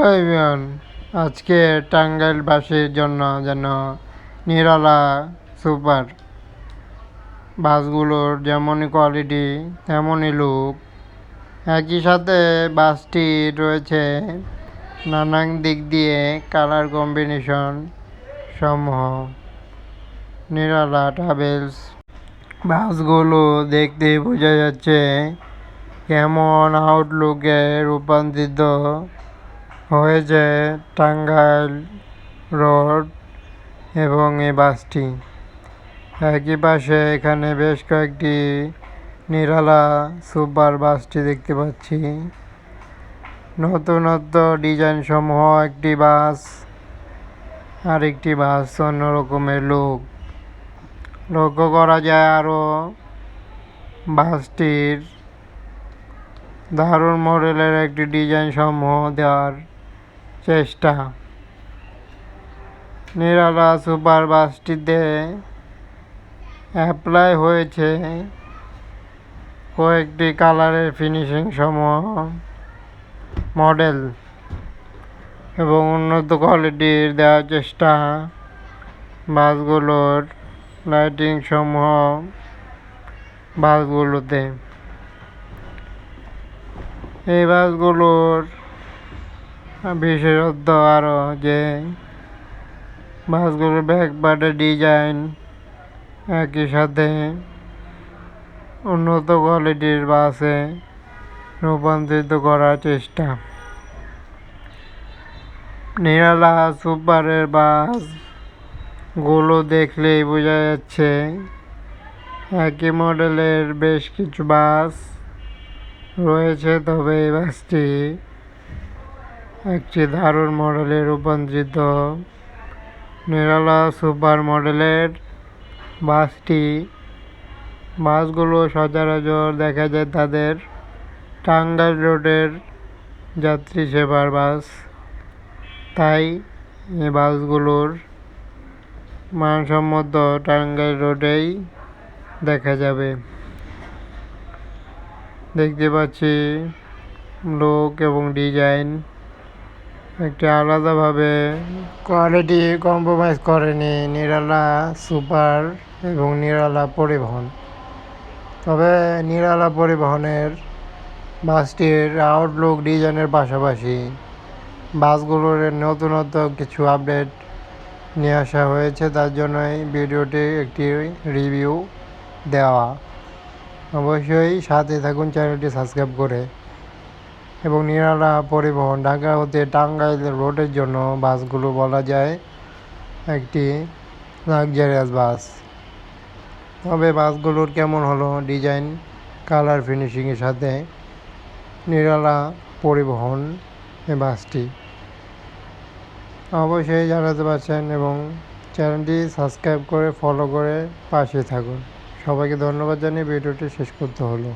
Hello everyone আজকে টাঙ্গাইল বাসের জন্য যেন নিরালা সুপার। বাসগুলোর যেমনই কোয়ালিটি তেমনই লুক একই সাথে বাসটি রয়েছে নানান দিক দিয়ে কালার কম্বিনেশন সমূহ। নিরালা ট্রাভেলস বাসগুলো দেখতে বোঝা যাচ্ছে কেমন আউটলুকে রূপান্তরিত। হয়েছে টাঙ্গাইল রোড এবং এই বাসটি। একই পাশে এখানে বেশ কয়েকটি নিরালা সুপার বাসটি দেখতে পাচ্ছি। নতুনত্ব ডিজাইন সমূহ একটি বাস, আরেকটি বাস, অন্য রকমের লোক। লক্ষ্য করা যায় আরও বাসটির। দারুণ মডেলের একটি ডিজাইন সমূহ দেওয়ার চেষ্টা। নিরালা সুপার বাসটিতে অ্যাপ্লাই হয়েছে কয়েকটি কালারের ফিনিশিং সমূহ, মডেল এবং উন্নত কোয়ালিটির দেওয়ার চেষ্টা। বাসগুলোর লাইটিং সমূহ বাসগুলোতে। এই বাসগুলোর বিশেষত্ব আরও যে বাসগুলোর ব্যাকপার্টের ডিজাইন একই সাথে উন্নত কোয়ালিটির বাসে রূপান্তরিত করার চেষ্টা। নিরালা সুপারের বাসগুলো দেখলেই বোঝা যাচ্ছে একই মডেলের বেশ কিছু বাস রয়েছে, তবে এই বাসটি একটি দারুণ মডেলে রূপান্তরিত নিরালা সুপার মডেলের বাসটি, বাসগুলো সচরাচর দেখা যায় তাদের টাঙ্গাইল রোডের যাত্রী সেবার বাস। তাই এই বাসগুলোর মানসম্মত টাঙ্গাইল রোডেই দেখা যাবে। দেখতে পাচ্ছি, লোক এবং ডিজাইন একটি আলাদাভাবে কোয়ালিটি কম্প্রোমাইজ করেনি নিরালা সুপার এবং নিরালা পরিবহন। তবে নিরালা পরিবহনের বাসটির আউটলুক ডিজাইনের পাশাপাশি বাসগুলোর নতুনত্ব কিছু আপডেট নিয়ে আসা হয়েছে, তার জন্যই ভিডিওটি একটি রিভিউ দেওয়া। অবশ্যই সাথে থাকুন চ্যানেলটি সাবস্ক্রাইব করে এবং নিরালা পরিবহন ঢাকা হতে টাঙ্গাইল রোডের জন্য বাসগুলো বলা যায় একটি লাক্সারিয়াস বাস। তবে বাসগুলোর কেমন হলো ডিজাইন, কালার ফিনিশিংয়ের সাথে নিরালা পরিবহন এই বাসটি? অবশ্যই জানাতে পারছেন এবং চ্যানেলটি সাবস্ক্রাইব করে ফলো করে পাশে থাকুন। সবাইকে ধন্যবাদ জানিয়ে ভিডিওটি শেষ করতে হলো।